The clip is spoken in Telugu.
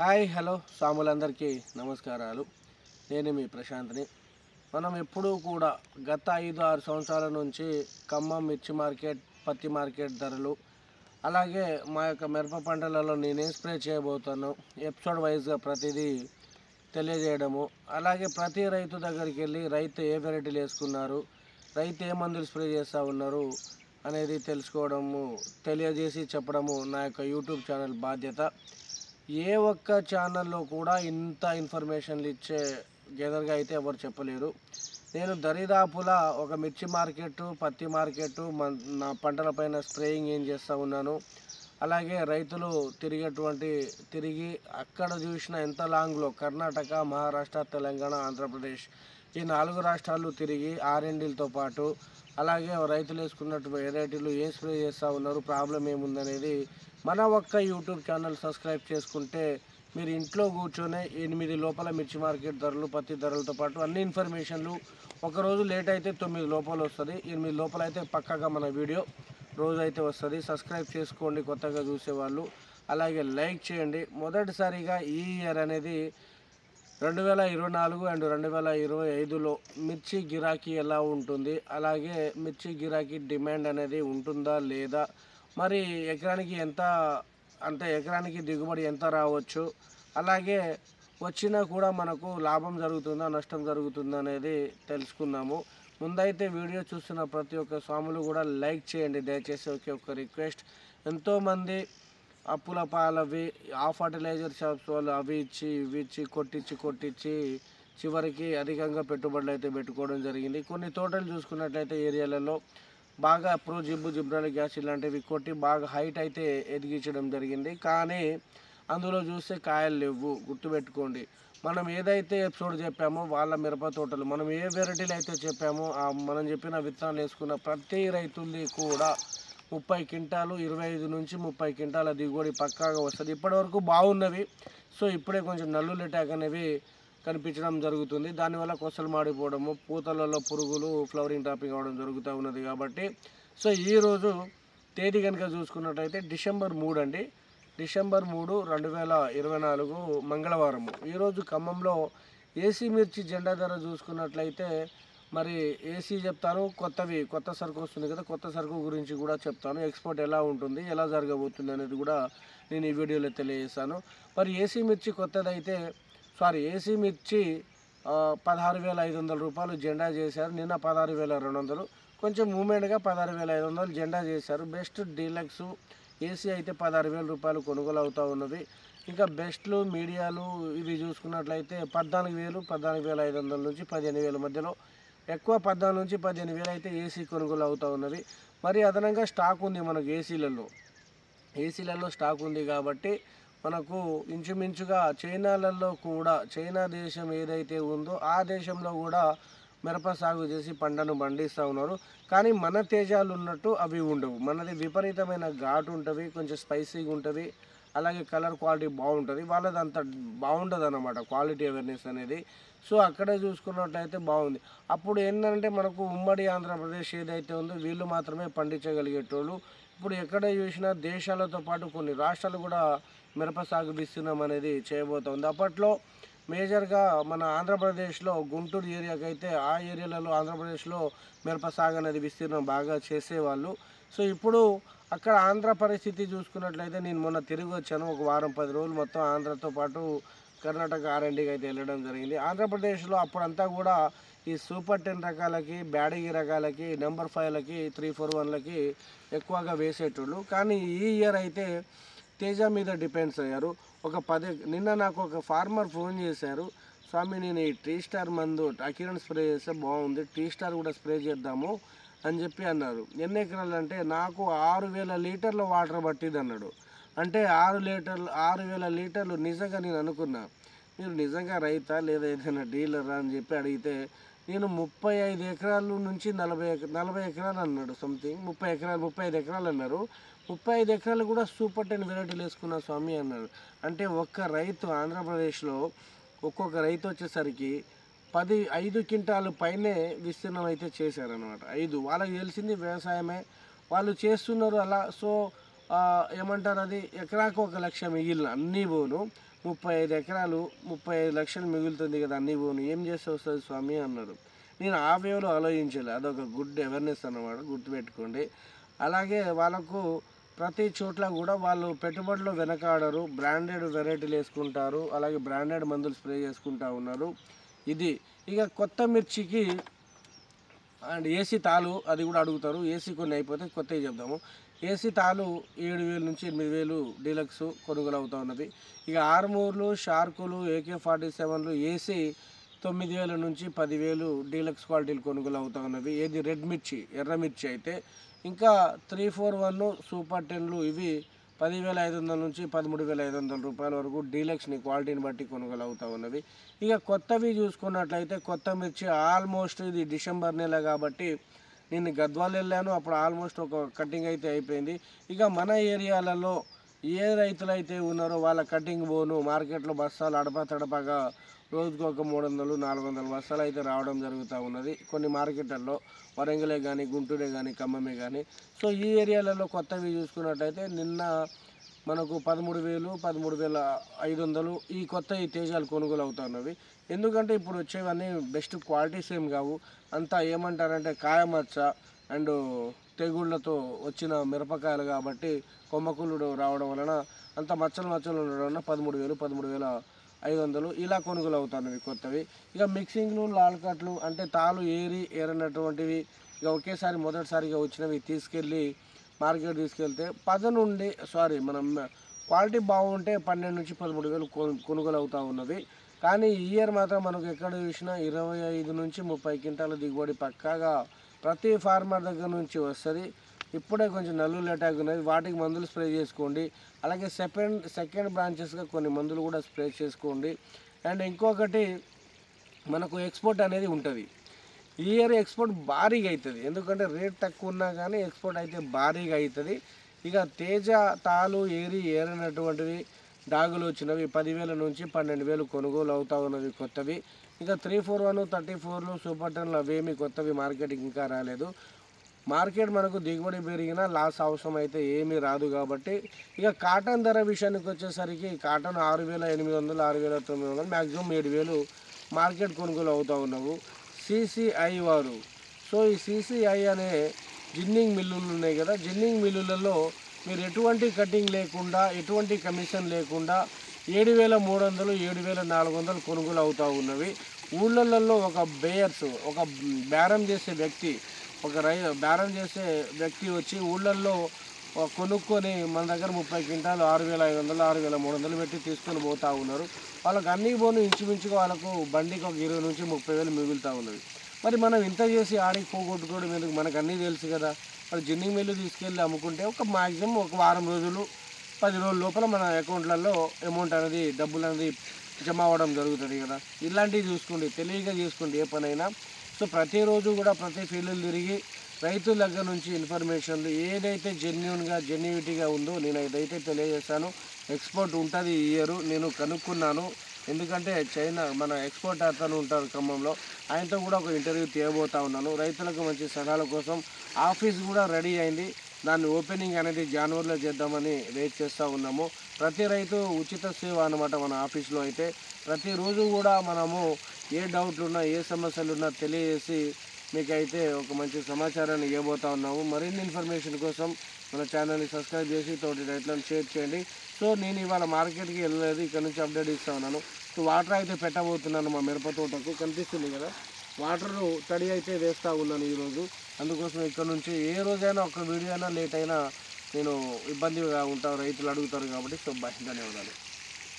హాయ్ హలో సాములందరికీ నమస్కారాలు. నేను మీ ప్రశాంత్ని. మనం ఎప్పుడూ కూడా గత ఐదు ఆరు సంవత్సరాల నుంచి ఖమ్మం మిర్చి మార్కెట్ పత్తి మార్కెట్ ధరలు అలాగే మా యొక్క మిరప పంటలలో నేనేం స్ప్రే చేయబోతాను ఎపిసోడ్ వైజ్గా ప్రతిదీ తెలియజేయడము. అలాగే ప్రతి రైతు దగ్గరికి వెళ్ళి రైతు ఏ వెరైటీలు వేసుకున్నారు రైతు ఏ మందులు స్ప్రే చేస్తూ ఉన్నారు అనేది తెలుసుకోవడము తెలియజేసి చెప్పడము నా యొక్క యూట్యూబ్ ఛానల్ బాధ్యత. ఏ ఒక్క ఛానల్లో కూడా ఇంత ఇన్ఫర్మేషన్లు ఇచ్చే గెదర్గా అయితే ఎవరు చెప్పలేరు. నేను దరిదాపులా ఒక మిర్చి మార్కెట్ పత్తి మార్కెట్ నా పంటలపైన స్ప్రేయింగ్ ఏం చేస్తూ ఉన్నాను. అలాగే రైతులు తిరిగేటువంటి తిరిగి అక్కడ చూసిన ఎంత లాంగ్లో కర్ణాటక మహారాష్ట్ర తెలంగాణ ఆంధ్రప్రదేశ్ ఈ నాలుగు రాష్ట్రాలు తిరిగి ఆర్ఎండీలతో పాటు అలాగే రైతులు వేసుకున్నట్టు వెరైటీలు ఏం స్ప్రే చేస్తూ ఉన్నారు ప్రాబ్లం ఏముందనేది మన ఒక్క యూట్యూబ్ ఛానల్ సబ్స్క్రైబ్ చేసుకుంటే మీరు ఇంట్లో కూర్చొని ఎనిమిది లోపల మిర్చి మార్కెట్ ధరలు పత్తి ధరలతో పాటు అన్ని ఇన్ఫర్మేషన్లు ఒకరోజు లేట్ అయితే తొమ్మిది లోపల వస్తుంది ఎనిమిది లోపల అయితే పక్కగా మన వీడియో రోజు అయితే వస్తుంది. సబ్స్క్రైబ్ చేసుకోండి కొత్తగా చూసేవాళ్ళు. అలాగే లైక్ చేయండి. మొదటిసారిగా ఈ ఇయర్ అనేది రెండు వేల ఇరవై నాలుగు అండ్ రెండు వేల ఇరవై ఐదులో మిర్చి గిరాకీ ఎలా ఉంటుంది? అలాగే మిర్చి గిరాకీ డిమాండ్ అనేది ఉంటుందా లేదా? మరి ఎకరానికి ఎంత అంటే ఎకరానికి దిగుబడి ఎంత రావచ్చు? అలాగే వచ్చినా కూడా మనకు లాభం జరుగుతుందా నష్టం జరుగుతుందా అనేది తెలుసుకుందాము. ముందైతే వీడియో చూస్తున్న ప్రతి ఒక్క స్వాములు కూడా లైక్ చేయండి. దయచేసి ఒకే ఒక్క రిక్వెస్ట్. ఎంతోమంది అప్పుల పాలవి ఆ ఫర్టిలైజర్ షాప్స్ వాళ్ళు అవి ఇచ్చి ఇవి ఇచ్చి కొట్టించి కొట్టించి చివరికి అధికంగా పెట్టుబడులు అయితే పెట్టుకోవడం జరిగింది. కొన్ని తోటలు చూసుకున్నట్లయితే ఏరియాలలో బాగా ప్రో జిబ్బు జిబ్రాలిక్ గ్యాస్ ఇలాంటివి కొట్టి బాగా హైట్ అయితే ఎదిగించడం జరిగింది. కానీ అందులో చూస్తే కాయలు లేవు. గుర్తుపెట్టుకోండి. మనం ఏదైతే ఎపిసోడ్ చెప్పామో వాళ్ళ మిరప తోటలు మనం ఏ వెరైటీలు అయితే చెప్పామో ఆ మనం చెప్పిన విత్తనాలు వేసుకున్న ప్రతి రైతుల్ని కూడా ముప్పై క్వింటాలు ఇరవై ఐదు నుంచి ముప్పై క్వింటాల దిగుబడి పక్కాగా వస్తుంది. ఇప్పటివరకు బాగున్నవి. సో ఇప్పుడే కొంచెం నల్లులు అటాక్ అనేవి కనిపించడం జరుగుతుంది. దానివల్ల కొసలు మాడిపోవడము పూతలలో పురుగులు ఫ్లవరింగ్ టాపింగ్ అవడం జరుగుతూ ఉన్నది కాబట్టి. సో ఈరోజు తేదీ కనుక చూసుకున్నట్టయితే డిసెంబర్ మూడు అండి. డిసెంబర్ మూడు రెండు వేల ఇరవై నాలుగు మంగళవారము. ఈరోజు ఖమ్మంలో ఏసీ మిర్చి జెండా ధర చూసుకున్నట్లయితే మరి ఏసీ చెప్తాను కొత్తవి కొత్త సరుకు వస్తుంది కదా కొత్త సరుకు గురించి కూడా చెప్తాను. ఎక్స్పోర్ట్ ఎలా ఉంటుంది ఎలా జరగబోతుంది అనేది కూడా నేను ఈ వీడియోలో తెలియజేస్తాను. మరి ఏసీ మిర్చి కొత్తదైతే సారీ ఏసీ మిర్చి పదహారు వేల ఐదు వందల రూపాయలు జెండా చేశారు. నిన్న పదహారు వేల రెండు వందలు. కొంచెం మూమెంట్గా పదహారు వేల ఐదు వందలు జెండా చేశారు. బెస్ట్ డీలక్స్ ఏసీ అయితే పదహారు వేల రూపాయలు కొనుగోలు అవుతూ ఉన్నది. ఇంకా బెస్ట్లు మీడియాలు ఇవి చూసుకున్నట్లయితే పద్నాలుగు వేలు పద్నాలుగు వేల ఐదు వందల నుంచి పదిహేను వేల మధ్యలో. ఎక్కువ పద్నాలుగు నుంచి పదిహేను వేలు అయితే ఏసీ కొనుగోలు అవుతూ ఉన్నది. మరి అదనంగా స్టాక్ ఉంది మనకు ఏసీలలో ఏసీలలో స్టాక్ ఉంది కాబట్టి మనకు ఇంచుమించుగా చైనాలలో కూడా చైనా దేశం ఏదైతే ఉందో ఆ దేశంలో కూడా మిరప సాగు చేసి పంటను పండిస్తూ ఉన్నారు. కానీ మన తేజాలు ఉన్నట్టు అవి ఉండవు. మనది విపరీతమైన ఘాటు ఉంటుంది కొంచెం స్పైసీగా ఉంటుంది అలాగే కలర్ క్వాలిటీ బాగుంటుంది వాళ్ళది అంత బాగుండదు అనమాట క్వాలిటీ అవేర్నెస్ అనేది. సో అక్కడే చూసుకున్నట్లయితే బాగుంది. అప్పుడు ఏంటంటే మనకు ఉమ్మడి ఆంధ్రప్రదేశ్ ఏదైతే ఉందో వీళ్ళు మాత్రమే పండించగలిగేటోళ్ళు. ఇప్పుడు ఎక్కడ చూసినా దేశాలతో పాటు కొన్ని రాష్ట్రాలు కూడా మిరప సాగు విస్తీర్ణం అనేది చేయబోతోంది. అప్పట్లో మేజర్గా మన ఆంధ్రప్రదేశ్లో గుంటూరు ఏరియాకి అయితే ఆ ఏరియాలలో ఆంధ్రప్రదేశ్లో మిరప సాగు అనేది విస్తీర్ణం బాగా చేసేవాళ్ళు. సో ఇప్పుడు అక్కడ ఆంధ్ర పరిస్థితి చూసుకున్నట్లయితే నేను మొన్న తిరిగి వచ్చాను. ఒక వారం పది రోజులు మొత్తం ఆంధ్రతో పాటు కర్ణాటక ఆర్ఎండ్కి అయితే వెళ్ళడం జరిగింది. ఆంధ్రప్రదేశ్లో అప్పుడంతా కూడా ఈ సూపర్ టెన్ రకాలకి బ్యాడగి రకాలకి నెంబర్ ఫైవ్లకి త్రీ ఫోర్ వన్లకి ఎక్కువగా వేసేటోళ్ళు. కానీ ఈ ఇయర్ అయితే తేజ మీద డిపెండ్స్ అయ్యారు. ఒక పది నిన్న నాకు ఒక ఫార్మర్ ఫోన్ చేశారు. స్వామి నేను ఈ టీ స్టార్ మందు అకిరణ్ స్ప్రే చేస్తే బాగుంది. టీ స్టార్ కూడా స్ప్రే చేద్దాము అని చెప్పి అన్నారు. ఎన్ని ఎకరాలు? అంటే నాకు ఆరు వేల లీటర్ల వాటర్ పట్టింది అన్నాడు. అంటే ఆరు లీటర్లు ఆరు వేల లీటర్లు నిజంగా నేను అనుకున్నా. మీరు నిజంగా రైతా లేదా ఏదైనా డీలరా? అని చెప్పి అడిగితే నేను ముప్పై ఐదు ఎకరాల నుంచి నలభై నలభై ఎకరాలు అన్నాడు సంథింగ్ ముప్పై ఎకరాలు ముప్పై ఐదు ఎకరాలు అన్నారు. ముప్పై ఐదు ఎకరాలు కూడా సూపర్ టెన్ వెరైటీలు వేసుకున్న స్వామి అన్నారు అంటే ఒక్క రైతు ఆంధ్రప్రదేశ్లో ఒక్కొక్క రైతు వచ్చేసరికి పది ఐదు క్వింటాలు పైనే విస్తీర్ణం అయితే చేశారనమాట ఐదు. వాళ్ళకి తెలిసింది వ్యవసాయమే. వాళ్ళు చేస్తున్నారు అలా. సో ఏమంటారు అది? ఎకరాకు ఒక లక్ష మిగిలిన అన్నీ పోను ముప్పై ఐదు ఎకరాలు ముప్పై ఐదు లక్షలు మిగులుతుంది కదా అన్ని పోను ఏం చేస్తే వస్తుంది స్వామి అన్నారు నేను ఆ వేలో ఆలోచించాలి అదొక గుడ్ అవేర్నెస్ అన్నమాట గుర్తుపెట్టుకోండి. అలాగే వాళ్ళకు ప్రతి చోట్ల కూడా వాళ్ళు పెట్టుబడిలో వెనకాడరు బ్రాండెడ్ వెరైటీలు వేసుకుంటారు అలాగే బ్రాండెడ్ మందులు స్ప్రే చేసుకుంటా ఉన్నారు. ఇది ఇక కొత్త మిర్చికి అండ్ ఏసీ తాలు అది కూడా అడుగుతారు ఏసీ కొన్ని అయిపోతే కొత్తవి చెప్దాము. ఏసీ తాలు ఏడు వేలు నుంచి ఎనిమిది వేలు డీలక్స్ కొనుగోలు అవుతూ ఉన్నది. ఇక ఆర్మూర్లు షార్కులు ఏకే ఫార్టీ సెవెన్లు ఏసీ తొమ్మిది వేల నుంచి పదివేలు డీలక్స్ క్వాలిటీలు కొనుగోలు అవుతూ ఉన్నవి ఏది రెడ్ మిర్చి ఎర్ర మిర్చి అయితే ఇంకా త్రీ ఫోర్ వన్ సూపర్ టెన్లు ఇవి పదివేల ఐదు వందల నుంచి పదమూడు వేల ఐదు వందల రూపాయల వరకు డీలక్స్ని క్వాలిటీని బట్టి కొనుగోలు అవుతూ ఉన్నవి ఇక కొత్తవి చూసుకున్నట్లయితే కొత్త మిర్చి ఆల్మోస్ట్ ఇది డిసెంబర్ నెల కాబట్టి నేను గద్వాల్ వెళ్ళాను. అప్పుడు ఆల్మోస్ట్ ఒక కటింగ్ అయితే అయిపోయింది. ఇక మన ఏరియాలలో ఏ రైతులైతే ఉన్నారో వాళ్ళ కటింగ్ పోను మార్కెట్లో బస్తాలు అడపా తడపగా రోజుకు ఒక మూడు వందలు నాలుగు వందల బస్తాలు అయితే రావడం జరుగుతూ ఉన్నది. కొన్ని మార్కెట్లలో వరంగలే కానీ గుంటూరే కానీ ఖమ్మమే కానీ సో ఈ ఏరియాలలో కొత్తవి చూసుకున్నట్టయితే నిన్న మనకు పదమూడు వేలు పదమూడు వేల ఐదు వందలు ఈ కొత్త ఈ తేజాలు కొనుగోలు అవుతున్నవి ఎందుకంటే ఇప్పుడు వచ్చేవన్నీ బెస్ట్ క్వాలిటీస్ ఏం కావు. అంతా ఏమంటారంటే కాయమచ్చ అండ్ తెగుళ్ళతో వచ్చిన మిరపకాయలు కాబట్టి కొమ్మకుళ్ళుడు రావడం వలన అంత మచ్చలు మచ్చలు ఉండడం వలన పదమూడు వేలు పదమూడు వేల ఐదు వందలు ఇలా కొనుగోలు అవుతున్నవి కొత్తవి. ఇక మిక్సింగ్లు లాల్కట్లు అంటే తాలు ఏరి ఏరనటువంటివి ఇక ఒకేసారి మొదటిసారిగా వచ్చినవి తీసుకెళ్ళి మార్కెట్ తీసుకెళ్తే పది నుండి సారీ మనం క్వాలిటీ బాగుంటే పన్నెండు నుంచి పదమూడు వేలు కొనుగోలు అవుతూ ఉన్నది. కానీ ఈ ఇయర్ మాత్రం మనకు ఎక్కడ చూసినా ఇరవై ఐదు నుంచి ముప్పై క్వింటాల దిగుబడి పక్కాగా ప్రతి ఫార్మర్ దగ్గర నుంచి వస్తుంది. ఇప్పుడే కొంచెం నల్లులు అటాక్ ఉన్నది వాటికి మందులు స్ప్రే చేసుకోండి. అలాగే సెకండ్ సెకండ్ బ్రాంచెస్గా కొన్ని మందులు కూడా స్ప్రే చేసుకోండి. అండ్ ఇంకొకటి మనకు ఎక్స్పోర్ట్ అనేది ఉంటుంది. ఈ ఇయర్ ఎక్స్పోర్ట్ భారీగా అవుతుంది. ఎందుకంటే రేట్ తక్కువ ఉన్నా కానీ ఎక్స్పోర్ట్ అయితే భారీగా అవుతుంది. ఇక తేజ తాలు ఏరి ఏరినటువంటివి డాగులు వచ్చినవి పదివేల నుంచి పన్నెండు వేలు కొనుగోలు అవుతా ఉన్నవి కొత్తవి. ఇక త్రీ ఫోర్ వన్ థర్టీ ఫోర్లు సూపర్ టెన్లు అవేమి కొత్తవి మార్కెట్కి ఇంకా రాలేదు. మార్కెట్ మనకు దిగుబడి పెరిగినా లాస్ అవసరం అయితే ఏమీ రాదు కాబట్టి ఇక కాటన్ ధర విషయానికి వచ్చేసరికి కాటన్ ఆరు వేల ఎనిమిది వందలు ఆరు వేల తొమ్మిది వందలు మ్యాక్సిమం ఏడు వేలు మార్కెట్ కొనుగోలు అవుతూ ఉన్నావు. సిసిఐ వారు. సో ఈ సిసిఐ అనే జిన్నింగ్ మిల్లులు ఉన్నాయి కదా. జిన్నింగ్ మిల్లులలో మీరు ఎటువంటి కటింగ్ లేకుండా ఎటువంటి కమిషన్ లేకుండా ఏడు వేల మూడు వందలు ఏడు వేల నాలుగు వందలు కొనుగోలు అవుతూ ఉన్నవి. ఊళ్ళల్లో ఒక బేయర్స్ ఒక బేరం చేసే వ్యక్తి ఒక రై బేరం చేసే వ్యక్తి వచ్చి ఊళ్ళల్లో కొనుక్కొని మన దగ్గర ముప్పై క్వింటాలు ఆరు వేల ఐదు వందలు ఆరు వేల మూడు వందలు పెట్టి తీసుకొని పోతూ ఉన్నారు. వాళ్ళకి అన్ని పోను ఇంచుమించుగా వాళ్ళకు బండికి ఒక ఇరవై నుంచి ముప్పై వేలు మిగులుతూ ఉన్నది. మరి మనం ఇంత చేసి ఆడికి పోగొట్టుకోవడం ఎందుకు? మనకు అన్నీ తెలుసు కదా. మరి జిన్నింగ్ మిల్లు తీసుకెళ్ళి అమ్ముకుంటే ఒక మ్యాక్సిమం ఒక వారం రోజులు పది రోజుల లోపల మన అకౌంట్లలో అమౌంట్ అనేది డబ్బులు అనేది జమ అవ్వడం జరుగుతుంది కదా. ఇలాంటివి చూసుకోండి తెలివిగా చేసుకోండి ఏ పనైనా. సో ప్రతిరోజు కూడా ప్రతి ఫీల్డ్లు తిరిగి రైతుల దగ్గర నుంచి ఇన్ఫర్మేషన్లు ఏదైతే జెన్యున్గా జెన్యునిటీగా ఉందో నేను ఇదైతే తెలియజేస్తాను. ఎక్స్పోర్ట్ ఉంటుంది ఈ ఇయర్ నేను కనుక్కున్నాను. ఎందుకంటే చైనా మన ఎక్స్పోర్ట్ అతను ఉంటారు ఖమ్మంలో. ఆయనతో కూడా ఒక ఇంటర్వ్యూ తీయబోతా ఉన్నాను. రైతులకు మంచి సలహాల కోసం ఆఫీస్ కూడా రెడీ అయింది. దాన్ని ఓపెనింగ్ అనేది జనవరిలో చేద్దామని వెయిట్ చేస్తూ ఉన్నాము. ప్రతి రైతు ఉచిత సేవ అనమాట మన ఆఫీస్లో అయితే. ప్రతిరోజు కూడా మనము ఏ డౌట్లు ఉన్నా ఏ సమస్యలు ఉన్నా తెలియజేసి మీకైతే ఒక మంచి సమాచారాన్ని ఇవ్వబోతా ఉన్నాము. మరిన్ని ఇన్ఫర్మేషన్ కోసం మన ఛానల్ని సబ్స్క్రైబ్ చేసి తోటి రైతులను షేర్ చేయండి. సో నేను ఇవాళ మార్కెట్కి వెళ్ళలేదు. ఇక్కడ నుంచి అప్డేట్ ఇస్తా ఉన్నాను. సో వాటర్ అయితే పెట్టబోతున్నాను మా మిరప తోటకు. కనిపిస్తుంది కదా? వాటర్ తడి అయితే వేస్తూ ఉన్నాను ఈరోజు. అందుకోసం ఇక్కడ నుంచి ఏ రోజైనా ఒక వీడియో అయినా లేట్ అయినా నేను ఇబ్బందిగా ఉంటాను రైతులు అడుగుతారు కాబట్టి సో బాయ్ ధన్యవాదాలు.